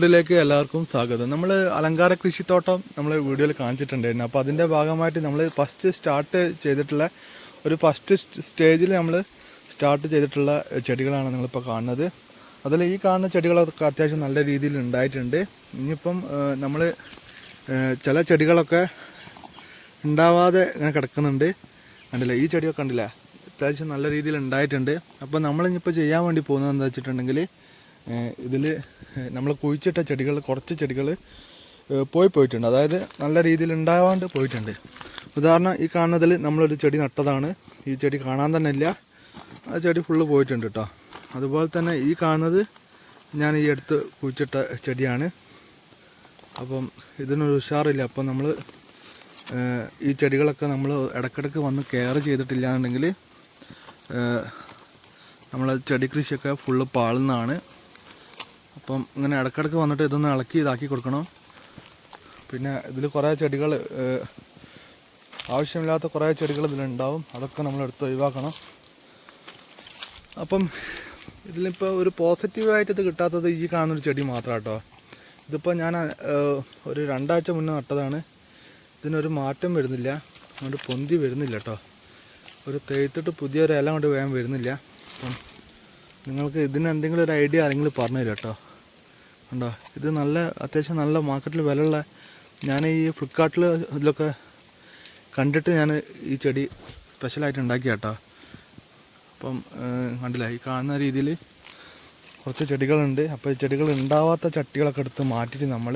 വേൾഡിലേക്ക് എല്ലാവർക്കും സ്വാഗതം. നമ്മൾ അലങ്കാര കൃഷിത്തോട്ടം നമ്മൾ വീഡിയോയിൽ കാണിച്ചിട്ടുണ്ടായിരുന്നു. അപ്പോൾ അതിന്റെ ഭാഗമായിട്ട് നമ്മൾ ഫസ്റ്റ് സ്റ്റാർട്ട് ചെയ്തിട്ടുള്ള ഒരു ഫസ്റ്റ് സ്റ്റേജിൽ നമ്മൾ സ്റ്റാർട്ട് ചെയ്തിട്ടുള്ള ചെടികളാണ് നിങ്ങളിപ്പോൾ കാണുന്നത്. അതിൽ ഈ കാണുന്ന ചെടികളൊക്കെ അത്യാവശ്യം നല്ല രീതിയിൽ ഉണ്ടായിട്ടുണ്ട്. ഇനിയിപ്പം നമ്മൾ ചില ചെടികളൊക്കെ ഉണ്ടാവാതെ ഇങ്ങനെ കിടക്കുന്നുണ്ട്. കണ്ടില്ല? ഈ ചെടിയൊക്കെ കണ്ടില്ല? അത്യാവശ്യം നല്ല രീതിയിൽ ഉണ്ടായിട്ടുണ്ട്. അപ്പോൾ നമ്മളിനിപ്പോൾ ചെയ്യാൻ വേണ്ടി പോകുന്നത് എന്താ വെച്ചിട്ടുണ്ടെങ്കിൽ ഇതിൽ നമ്മൾ കുഴിച്ചിട്ട ചെടികൾ കുറച്ച് ചെടികൾ പോയി പോയിട്ടുണ്ട്. അതായത് നല്ല രീതിയിൽ ഉണ്ടാവാണ്ട് പോയിട്ടുണ്ട്. ഉദാഹരണം ഈ കാണുന്നതിൽ നമ്മളൊരു ചെടി നട്ടതാണ്. ഈ ചെടി കാണാൻ തന്നെ ഇല്ല. ആ ചെടി ഫുള്ള് പോയിട്ടുണ്ട് കേട്ടോ അതുപോലെ തന്നെ ഈ കാണുന്നത് ഞാൻ ഈ അടുത്ത് കുഴിച്ചിട്ട ചെടിയാണ്. അപ്പം ഇതിനൊരു ഉഷാറില്ല. അപ്പം നമ്മൾ ഈ ചെടികളൊക്കെ നമ്മൾ ഇടയ്ക്കിടയ്ക്ക് വന്ന് കെയർ ചെയ്തിട്ടില്ല എന്നുണ്ടെങ്കിൽ നമ്മളെ ചെടി കൃഷിയൊക്കെ ഫുള്ള് പാളുന്നതാണ്. അപ്പം ഇങ്ങനെ ഇടയ്ക്കിടയ്ക്ക് വന്നിട്ട് ഇതൊന്ന് ഇളക്കി ഇതാക്കി കൊടുക്കണം. പിന്നെ ഇതിൽ കുറേ ചെടികൾ ആവശ്യമില്ലാത്ത കുറേ ചെടികൾ ഇതിലുണ്ടാവും. അതൊക്കെ നമ്മൾ എടുത്ത് ഒഴിവാക്കണം. അപ്പം ഇതിലിപ്പോൾ ഒരു പോസിറ്റീവായിട്ട് ഇത് കിട്ടാത്തത് ഈ കാണുന്നൊരു ചെടി മാത്രം കേട്ടോ ഇതിപ്പോൾ ഞാൻ ഒരു രണ്ടാഴ്ച മുന്നേ നട്ടതാണ്. ഇതിനൊരു മാറ്റം വരുന്നില്ല. അങ്ങോട്ട് പൊന്തി വരുന്നില്ല കേട്ടോ ഒരു തേയ്ത്തിട്ട് പുതിയൊരു ഇല കൊണ്ട് വേഗം വരുന്നില്ല. അപ്പം നിങ്ങൾക്ക് ഇതിന് എന്തെങ്കിലും ഒരു ഐഡിയ ആരെങ്കിലും പറഞ്ഞു തരും കേട്ടോ? ഉണ്ടോ ഇത് നല്ല അത്യാവശ്യം നല്ല മാർക്കറ്റിൽ വിലയുള്ള ഞാൻ ഈ ഫ്ലിപ്കാർട്ടിൽ ഇതിലൊക്കെ കണ്ടിട്ട് ഞാൻ ഈ ചെടി സ്പെഷ്യലായിട്ട് ഉണ്ടാക്കി കേട്ടോ. അപ്പം കണ്ടില്ല? ഈ കാണുന്ന രീതിയിൽ കുറച്ച് ചെടികളുണ്ട്. അപ്പോൾ ഈ ചെടികൾ ഉണ്ടാവാത്ത ചട്ടികളൊക്കെ എടുത്ത് മാറ്റിയിട്ട് നമ്മൾ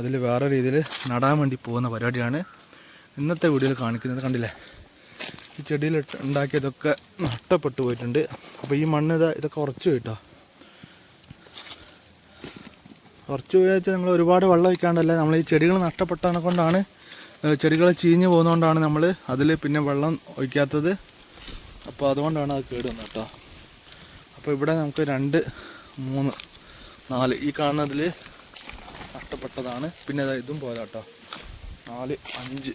അതിൽ വേറെ രീതിയിൽ നടാൻ വേണ്ടി പോകുന്ന പരിപാടിയാണ് ഇന്നത്തെ വീഡിയോയിൽ കാണിക്കുന്നത്. കണ്ടില്ലേ? ഈ ചെടിയിൽ ഉണ്ടാക്കിയതൊക്കെ നഷ്ടപ്പെട്ടു പോയിട്ടുണ്ട്. അപ്പോൾ ഈ മണ്ണ് ഇതാ ഇതൊക്കെ ഉറച്ചു പോയിട്ടോ കുറച്ച് പോയാച്ചാൽ നമ്മൾ ഒരുപാട് വെള്ളം വയ്ക്കാണ്ടല്ല നമ്മൾ ഈ ചെടികൾ നഷ്ടപ്പെട്ടതിനെ കൊണ്ടാണ് ചെടികൾ ചീഞ്ഞ് പോകുന്നതുകൊണ്ടാണ് നമ്മൾ അതിൽ പിന്നെ വെള്ളം ഒഴിക്കാത്തത്. അപ്പോൾ അതുകൊണ്ടാണ് അത് കേട് വന്നത് കേട്ടോ അപ്പോൾ ഇവിടെ നമുക്ക് രണ്ട് മൂന്ന് നാല് ഈ കാണുന്നതിൽ നഷ്ടപ്പെട്ടതാണ്. പിന്നെ ഇതും പോരാട്ടോ നാല് അഞ്ച്.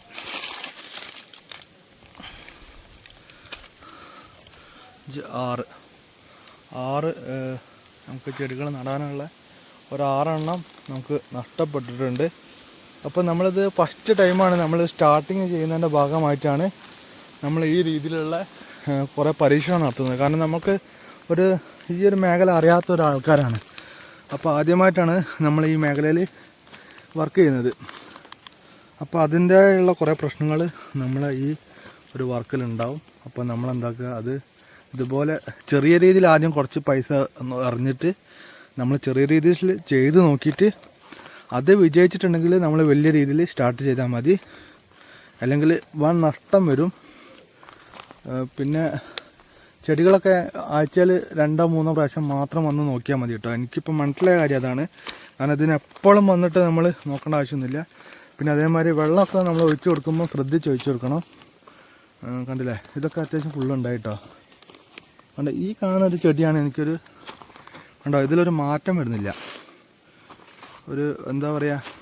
അഞ്ച് ആറ്. ആറ് നമുക്ക് ചെടികൾ നടാനുള്ള ഒരാറെണ്ണം നമുക്ക് നഷ്ടപ്പെട്ടിട്ടുണ്ട്. അപ്പോൾ നമ്മളിത് ഫസ്റ്റ് ടൈമാണ് നമ്മൾ സ്റ്റാർട്ടിങ് ചെയ്യുന്നതിന്റെ ഭാഗമായിട്ടാണ് നമ്മൾ ഈ രീതിയിലുള്ള കുറേ പരീക്ഷണം നടത്തുന്നത്. കാരണം നമുക്ക് ഒരു ഈ ഒരു മേഖല അറിയാത്ത ഒരാൾക്കാരാണ്. അപ്പോൾ ആദ്യമായിട്ടാണ് നമ്മൾ ഈ മേഖലയിൽ വർക്ക് ചെയ്യുന്നത്. അപ്പോൾ അതിന്റെയുള്ള കുറേ പ്രശ്നങ്ങൾ നമ്മളെ ഈ ഒരു വർക്കിലുണ്ടാവും. അപ്പോൾ നമ്മളെന്താക്കുക? അത് ഇതുപോലെ ചെറിയ രീതിയിൽ ആദ്യം കുറച്ച് പൈസ അറിഞ്ഞിട്ട് നമ്മൾ ചെറിയ രീതിയിൽ ചെയ്ത് നോക്കിയിട്ട് അത് വിജയിച്ചിട്ടുണ്ടെങ്കിൽ നമ്മൾ വലിയ രീതിയിൽ സ്റ്റാർട്ട് ചെയ്താൽ മതി. അല്ലെങ്കിൽ വൻ നഷ്ടം വരും. പിന്നെ ചെടികളൊക്കെ ആഴ്ചയിൽ രണ്ടോ മൂന്നോ പ്രാവശ്യം മാത്രം വന്ന് നോക്കിയാൽ മതി കേട്ടോ. എനിക്കിപ്പോൾ മനസ്സിലായ കാര്യം അതാണ്. കാരണം ഇതിനെപ്പോഴും വന്നിട്ട് നമ്മൾ നോക്കേണ്ട ആവശ്യമൊന്നുമില്ല. പിന്നെ അതേമാതിരി വെള്ളമൊക്കെ നമ്മൾ ഒഴിച്ചു കൊടുക്കുമ്പോൾ ശ്രദ്ധിച്ച് ഒഴിച്ചു കൊടുക്കണം. കണ്ടില്ലേ? ഇതൊക്കെ അത്യാവശ്യം ഫുള്ളുണ്ടായിട്ടോ കണ്ടോ ഈ കാണുന്ന ഒരു ചെടിയാണ് എനിക്കൊരു കണ്ടോ ഇതിലൊരു മാറ്റം വരുന്നില്ല. ഒരു എന്താ പറയുക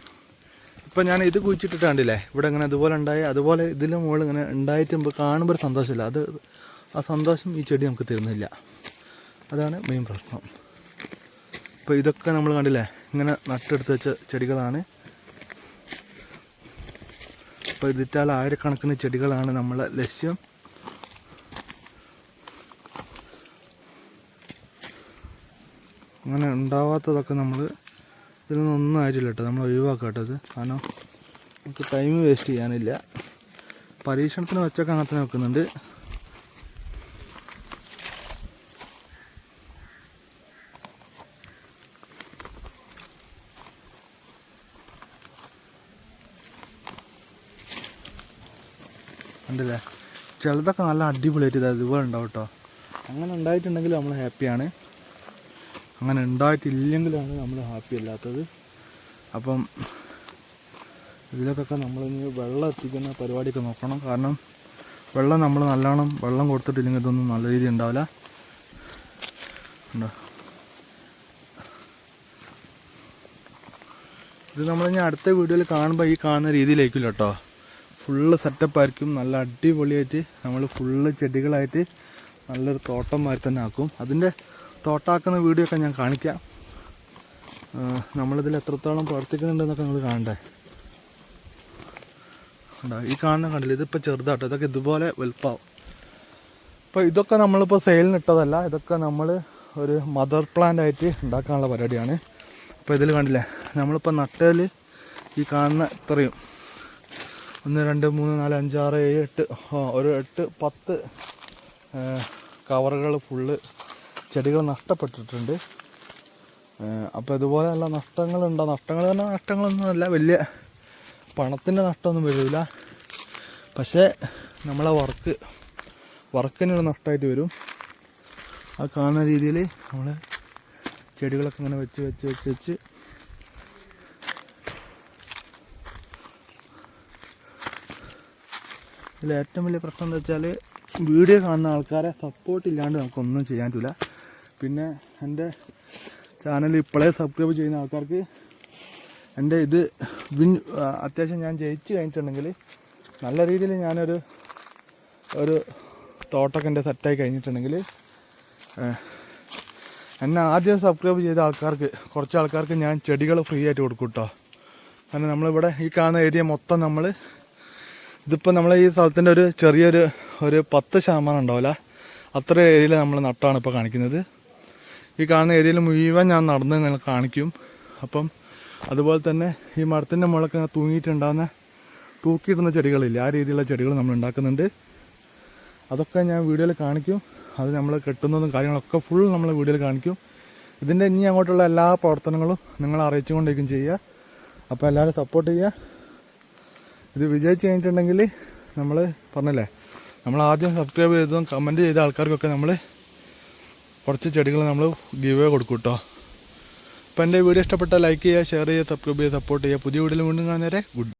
ഇപ്പം ഞാൻ ഇത് കുഴിച്ചിട്ടിട്ട് കണ്ടില്ലേ ഇവിടെ ഇങ്ങനെ അതുപോലെ ഉണ്ടായി അതുപോലെ ഇതിന്റെ മുകളിൽ ഇങ്ങനെ ഉണ്ടായിട്ട് നമുക്ക് കാണുമ്പോൾ ഒരു സന്തോഷമില്ല. അത് ആ സന്തോഷം ഈ ചെടി നമുക്ക് തരുന്നില്ല. അതാണ് മെയിൻ പ്രശ്നം. ഇപ്പം ഇതൊക്കെ നമ്മൾ കണ്ടില്ലേ ഇങ്ങനെ നട്ടെടുത്ത് വെച്ച ചെടികളാണ്. ഇപ്പം ഇതിറ്റാൽ ആയിരക്കണക്കിന് ചെടികളാണ് നമ്മളെ ലക്ഷ്യം. അങ്ങനെ ഉണ്ടാവാത്തതൊക്കെ നമ്മൾ ഇതിൽ നിന്നൊന്നും ആയിട്ടില്ല കേട്ടോ. നമ്മൾ ഒഴിവാക്കാം കേട്ടോ കാരണം നമുക്ക് ടൈം വേസ്റ്റ് ചെയ്യാനില്ല. പരീക്ഷണത്തിന് വെച്ചൊക്കെ അങ്ങനെ തന്നെ വെക്കുന്നുണ്ട്. ഉണ്ടല്ലേ? ചിലതൊക്കെ നല്ല അടിപൊളിയായിട്ട് ഇത് ഇതുപോലെ ഉണ്ടാവും കേട്ടോ. അങ്ങനെ ഉണ്ടായിട്ടുണ്ടെങ്കിൽ നമ്മൾ ഹാപ്പിയാണ് അങ്ങനെ ഉണ്ടായിട്ടില്ലെങ്കിലാണ് നമ്മൾ ഹാപ്പി അല്ലാത്തത്. അപ്പം ഇതിലേക്കൊക്കെ നമ്മളിനി വെള്ളം എത്തിക്കുന്ന പരിപാടിയൊക്കെ നോക്കണം. കാരണം വെള്ളം നമ്മൾ നല്ലോണം വെള്ളം കൊടുത്തിട്ടില്ലെങ്കിൽ ഇതൊന്നും നല്ല രീതി ഉണ്ടാവില്ല. ഉണ്ടോ? ഇത് നമ്മളിനി അടുത്ത വീഡിയോയിൽ കാണുമ്പോൾ ഈ കാണുന്ന രീതിയിലേക്കില്ല കേട്ടോ. ഫുള്ള് സെറ്റപ്പ് ആയിരിക്കും. നല്ല അടിപൊളിയായിട്ട് നമ്മൾ ഫുള്ള് ചെടികളായിട്ട് നല്ലൊരു തോട്ടം മാതിരി തന്നെ ആക്കും. അതിന്റെ തോട്ടാക്കുന്ന വീഡിയോ ഒക്കെ ഞാൻ കാണിക്കാം. നമ്മളിതിൽ എത്രത്തോളം പ്രവർത്തിക്കുന്നുണ്ടെന്നൊക്കെ നിങ്ങൾ കാണണ്ടേ? ഈ കാണുന്ന കണ്ടില്ല ഇതിപ്പോൾ ചെറുതാട്ടോ ഇതൊക്കെ ഇതുപോലെ വലുപ്പാവും. അപ്പോൾ ഇതൊക്കെ നമ്മളിപ്പോൾ സെയിലിന് ഇട്ടതല്ല ഇതൊക്കെ നമ്മൾ ഒരു മദർ പ്ലാന്റ് ആയിട്ട് ഉണ്ടാക്കാനുള്ള പരിപാടിയാണ്. അപ്പോൾ ഇതിൽ കണ്ടില്ലേ നമ്മളിപ്പോൾ നട്ടതിൽ ഈ കാണുന്ന ഇത്രയും. ഒന്ന് രണ്ട് മൂന്ന് നാല് അഞ്ച് ആറ് ഏഴ് എട്ട് ഒരു എട്ട് പത്ത് കവറുകൾ ഫുള്ള് ചെടികൾ നഷ്ടപ്പെട്ടിട്ടുണ്ട്. അപ്പോൾ ഇതുപോലെയുള്ള നഷ്ടങ്ങളുണ്ടോ? നഷ്ടങ്ങൾ തന്നെ നഷ്ടങ്ങളൊന്നും അല്ല. വലിയ പണത്തിന്റെ നഷ്ടമൊന്നും വരില്ല പക്ഷേ നമ്മളെ വർക്ക് വർക്കിനൊരു നഷ്ടമായിട്ട് വരും. ആ കാണുന്ന രീതിയിൽ നമ്മൾ ചെടികളൊക്കെ ഇങ്ങനെ വെച്ച് വെച്ച് വെച്ച് വെച്ച് ഇതിൽ ഏറ്റവും വലിയ പ്രശ്നം എന്താ വെച്ചാൽ വീഡിയോ കാണുന്ന ആൾക്കാരെ സപ്പോർട്ട് ഇല്ലാണ്ട് നമുക്കൊന്നും ചെയ്യാൻ പറ്റില്ല പിന്നെ എന്റെ ചാനൽ ഇപ്പോഴേ സബ്സ്ക്രൈബ് ചെയ്യുന്ന ആൾക്കാർക്ക് എന്റെ ഇത് വിൻ അത്യാവശ്യം ഞാൻ ജയിച്ച് കഴിഞ്ഞിട്ടുണ്ടെങ്കിൽ നല്ല രീതിയിൽ ഞാനൊരു ഒരു തോട്ടൊക്കെ എന്റെ സെറ്റായി കഴിഞ്ഞിട്ടുണ്ടെങ്കിൽ എന്നെ ആദ്യം സബ്സ്ക്രൈബ് ചെയ്ത ആൾക്കാർക്ക് കുറച്ച് ആൾക്കാർക്ക് ഞാൻ ചെടികൾ ഫ്രീ ആയിട്ട് കൊടുക്കും കേട്ടോ കാരണം നമ്മളിവിടെ ഈ കാണുന്ന ഏരിയ മൊത്തം നമ്മൾ ഇതിപ്പോൾ നമ്മൾ ഈ സ്ഥലത്തിന്റെ ഒരു ചെറിയൊരു ഒരു പത്ത് ശതമാനം ഉണ്ടാവില്ല. അത്ര ഏരിയയിൽ നമ്മൾ നട്ടാണ് ഇപ്പോൾ കാണിക്കുന്നത്. ഈ കാണുന്ന ഏരിയയിൽ മുഴുവൻ ഞാൻ നടന്ന് നിങ്ങൾ കാണിക്കും. അപ്പം അതുപോലെ തന്നെ ഈ മരത്തിന്റെ മുളക്ക് തൂങ്ങിയിട്ടുണ്ടാകുന്ന തൂക്കിയിടുന്ന ചെടികളില്ല ആ രീതിയിലുള്ള ചെടികൾ നമ്മൾ ഉണ്ടാക്കുന്നുണ്ട്. അതൊക്കെ ഞാൻ വീഡിയോയിൽ കാണിക്കും. അത് നമ്മൾ കെട്ടുന്നതും കാര്യങ്ങളൊക്കെ ഫുൾ നമ്മൾ വീഡിയോയിൽ കാണിക്കും. ഇതിന്റെ ഇനി അങ്ങോട്ടുള്ള എല്ലാ പ്രവർത്തനങ്ങളും നിങ്ങൾ അറിയിച്ചുകൊണ്ടേക്കും ചെയ്യുക. അപ്പോൾ എല്ലാവരും സപ്പോർട്ട് ചെയ്യുക. ഇത് വിജയിച്ച് കഴിഞ്ഞിട്ടുണ്ടെങ്കിൽ നമ്മൾ പറഞ്ഞല്ലേ നമ്മൾ ആദ്യം സബ്സ്ക്രൈബ് ചെയ്തതും കമന്റ് ചെയ്ത ആൾക്കാർക്കൊക്കെ നമ്മൾ കുറച്ച് ചെടികൾ നമ്മൾ ഗീവ് കൊടുക്കും കേട്ടോ അപ്പോൾ എന്റെ വീഡിയോ ഇഷ്ടപ്പെട്ടാൽ ലൈക്ക് ചെയ്യുക ഷെയർ ചെയ്യുക സബ്സ്ക്രൈബ് ചെയ്യുക സപ്പോർട്ട് ചെയ്യുക. പുതിയ വീഡിയോയിൽ വീണ്ടും കാണുന്നവരെ ഗുഡ്